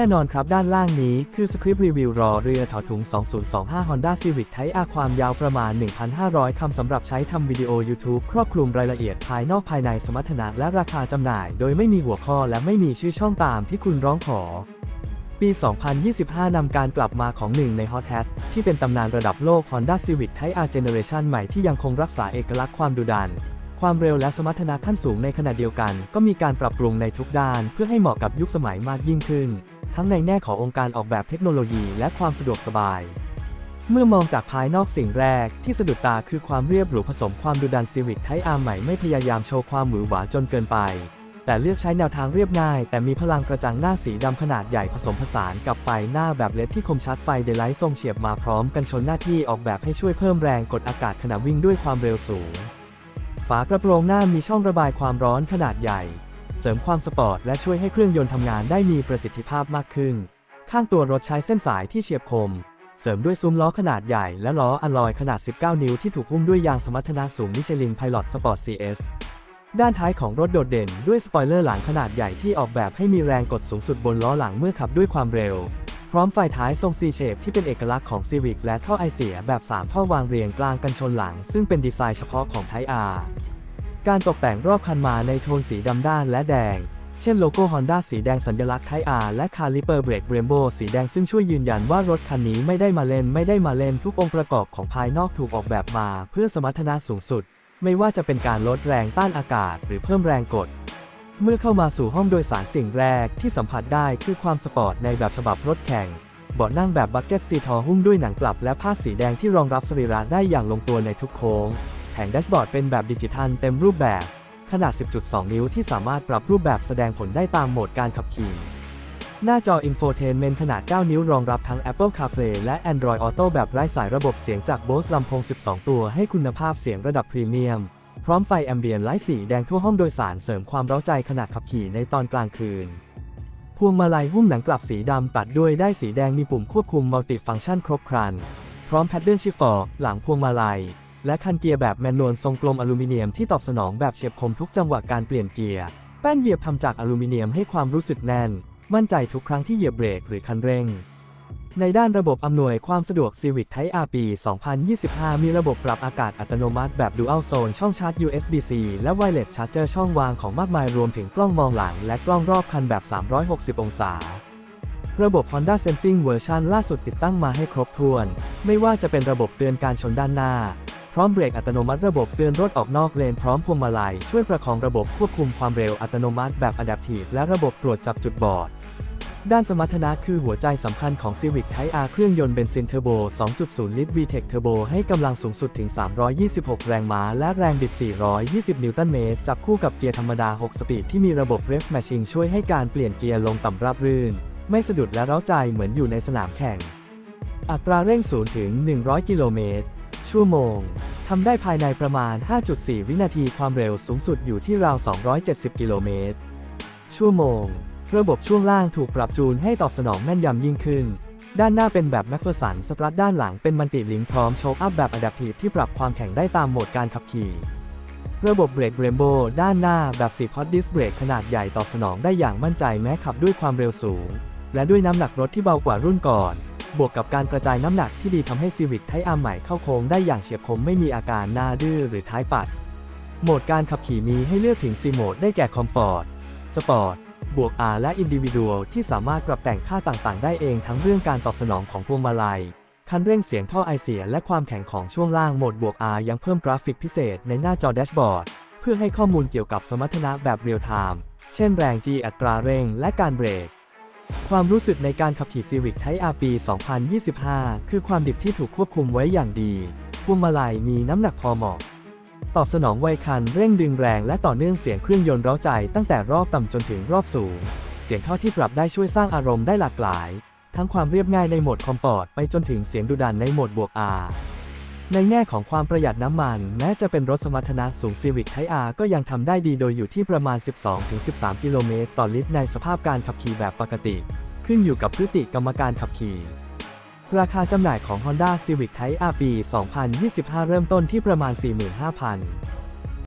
แน่นอนครับด้านล่างนี้คือสคริปต์รีวิวรอเรือถอถุง 2025 Honda Civic Type R ความยาวประมาณ 1,500 คำสำหรับใช้ทำวิดีโอ YouTube ครอบคลุมรายละเอียดภายนอกภายในสมรรถนะและราคาจำหน่าย โดยไม่มีหัวข้อและไม่มีชื่อช่องตามที่คุณร้องขอ ปี 2025 นำการกลับมาของหนึ่งใน Hot Hat ที่เป็นตำนานระดับโลก Honda Civic Type R Generation ใหม่ที่ยังคงรักษาเอกลักษณ์ความดุดันความเร็วและสมรรถนะขั้นสูงในขณะเดียวกัน ก็มีการปรับปรุงในทุกด้านเพื่อให้เหมาะกับยุคสมัยมากยิ่งขึ้น ทั้งในแง่ขององค์การออกแบบเทคโนโลยีและความสะดวกสบาย เมื่อมองจากภายนอกสิ่งแรกที่สะดุดตาคือความเรียบหรูผสมความดุดันซีวิ c ไท R ใหม่ไม่พยายามโชว์ความหวือหวาจนเกินไป แต่เลือกใช้แนวทางเรียบง่าย แต่มีพลังกระจังหน้าสีดำขนาดใหญ่ผสมผสานกับไฟหน้าแบบเลดที่คมชัดไฟเดลไลท์ทรงเฉียบมาพร้อมกันชนหน้าที่ออกแบบให้ช่วยเพิ่มแรงกดอากาศขณะวิ่งด้วยความเร็วสูง ฝากระโปรงหน้ามีช่องระบายความร้อนขนาดใหญ่ เสริมความสปอร์ตและช่วยให้เครื่องยนต์ทำงานได้มีประสิทธิภาพมากขึ้น ข้างตัวรถใช้เส้นสายที่เฉียบคม เสริมด้วยซุ้มล้อขนาดใหญ่และล้ออัลลอยขนาด 19 นิ้วที่ถูกหุ้มด้วยยางสมรรถนะสูงมิชลินไพลอตสปอร์ต CS ด้านท้ายของรถโดดเด่นด้วยสปอยเลอร์หลังขนาดใหญ่ที่ออกแบบให้มีแรงกดสูงสุดบนล้อหลังเมื่อขับด้วยความเร็ว พร้อมไฟท้ายทรง C shape ที่เป็นเอกลักษณ์ของ Civic และท่อไอเสียแบบ 3 ท่อวางเรียงกลางกันชนหลัง ซึ่งเป็นดีไซน์เฉพาะของ Type R การตกแต่งรอบคันมาในโทนสีดำด้านและแดง เช่นโลโก้ Honda สีแดงสัญลักษณ์ Type R และคาลิเปอร์เบรกเรมโบสีแดงซึ่งช่วยยืนยันว่ารถคันนี้ไม่ได้มาเล่นไม่ได้มาเล่นทุกองค์ประกอบของภายนอกถูกออกแบบมา เพื่อสมรรถนะสูงสุด ไม่ว่าจะเป็นการลดแรงต้านอากาศ หรือเพิ่มแรงกด เมื่อเข้ามาสู่ห้องโดยสารสิ่งแรกที่สัมผัสได้คือความสปอร์ตในแบบฉบับรถแข่งเบาะนั่งแบบบักเก็ตซีทอหุ้มด้วยหนังกลับและผ้าสีแดงที่รองรับสรีระได้อย่างลงตัวในทุกโค้ง ผงแดชบอร์ดเป็นแบบดิจิทัลเต็มรูปแบบ ขนาด 10.2 นิ้วที่สามารถปรับรูปแบบแสดงผลได้ตามโหมดการขับขี่ หน้าจอ Infotainment ขนาด 9 นิ้วรองรับทั้ง Apple CarPlay และ Android Auto แบบไร้สายระบบเสียงจาก Bose ลำโพง 12 ตัวให้คุณภาพเสียงระดับพรีเมียม พร้อมไฟแอมเบียนไลท์สีแดงทั่วห้องโดยสารเสริมความเร้าใจขณะขับขี่ในตอนกลางคืนพวงมาลัยหุ้มหนังกลับสีดำตัดด้วยได้สีแดงมีปุ่มควบคุมมัลติฟังก์ชันครบครัน พร้อมแพดเดิลชิฟฟอร์หลังพวงมาลัย และคันเกียร์แบบแมนนวลทรงกลมอลูมิเนียมที่ตอบสนองแบบเฉียบคมทุกจังหวะการเปลี่ยนเกียร์ แป้นเหยียบทำจากอลูมิเนียมให้ความรู้สึกแน่น มั่นใจทุกครั้งที่เหยียบเบรกหรือคันเร่ง ในด้านระบบอำนวยความสะดวก Civic Type R ปี 2025 มีระบบปรับอากาศอัตโนมัติแบบ Dual Zone ช่องชาร์จ USB-C และ Wireless Charger ช่องวางของมากมายรวมถึงกล้องมองหลัง และกล้องรอบคันแบบ 360 องศาระบบ Honda Sensing เวอร์ชันล่าสุดติดตั้งมาให้ครบถ้วน ไม่ว่าจะเป็นระบบเตือนการชนด้านหน้า ร้อมเบรกอัตโนมัติระบบเตือนรถออกนอกเลนพร้อมพวงมาลัย ช่วยประคองระบบควบคุมความเร็วอัตโนมัติแบบ Adaptive และระบบตรวจจับจุดบอด ด้านสมรรถนะคือหัวใจสำคัญของ Civic Type R เครื่องยนต์เบนซินเทอร์โบ 2.0 ลิตร VTEC Turbo ให้กำลังสูงสุดถึง 326 แรงม้า และแรงบิด 420 นิวตันเมตร จับคู่กับเกียร์ธรรมดา 6 สปีดที่มีระบบ Rev Matching ช่วยให้การเปลี่ยนเกียร์ลงต่ำราบรื่น ไม่สะดุดและเร้าใจเหมือนอยู่ในสนามแข่ง อัตราเร่ง0ถึง 100 กิโลเมตรชั่วโมง ทำได้ภายในประมาณ 5.4 วินาทีความเร็วสูงสุดอยู่ที่ราว 270 กิโลเมตร ชั่วโมง ระบบช่วงล่างถูกปรับจูนให้ตอบสนองแม่นยำยิ่งขึ้น ด้านหน้าเป็นแบบแม p เฟอร์สันสตรัทด้านหลังเป็นมันติลิงพร้อมโชคอัพแบบอะดัพทีฟที่ปรับความแข็งได้ตามโหมดการขับขี่ ระบบเบรกเรมโบด้านหน้าแบบ4พอดดิสเบรกขนาดใหญ่ตอบสนองได้อย่างมั่นใจแม้ขับด้วยความเร็วสูง และด้วยน้ำหนักรถที่เบากว่ารุ่นก่อน บวกกับการกระจายน้ำหนักที่ดีทำให้ Civic Type R ใหม่เข้าโค้งได้อย่างเฉียบคมไม่มีอาการหน้าดื้อหรือท้ายปัด โหมดการขับขี่มีให้เลือกถึง4โหมดได้แก่ Comfort Sport บวก R และ Individual ที่สามารถปรับแต่งค่าต่างๆ ได้เองทั้งเรื่องการตอบสนองของพวงมาลัย คันเร่งเสียงท่อไอเสียและความแข็งของช่วงล่างโหมดบวก R ยังเพิ่มกราฟิกพิเศษในหน้าจอแดชบอร์ด เพื่อให้ข้อมูลเกี่ยวกับสมรรถนะแบบเรียลไทม์ เช่นแรง G อัตราเร่ง และการเบรก ความรู้สึกในการขับขี่ Civic Type R ปี 2025 คือความดิบที่ถูกควบคุมไว้อย่างดีพวงมาลัยมีน้ำหนักพอเหมาะ ตอบสนองไวคันเร่งดึงแรงและต่อเนื่องเสียงเครื่องยนต์เร้าใจตั้งแต่รอบต่ำจนถึงรอบสูง เสียงท่อที่ปรับได้ช่วยสร้างอารมณ์ได้หลากหลาย ทั้งความเรียบง่ายในโหมดคอมฟอร์ตไปจนถึงเสียงดุดันในโหมดบวก R ในแง่ของความประหยัดน้ำมัน แม้จะเป็นรถสมรรถนะสูง Civic Type R ก็ยังทำได้ดีโดยอยู่ที่ประมาณ 12-13 กิโลเมตรต่อลิตรในสภาพการขับขี่แบบปกติ ขึ้นอยู่กับพฤติกรรมการขับขี่ ราคาจำหน่ายของ Honda Civic Type R ปี 2025 เริ่มต้นที่ประมาณ 45,000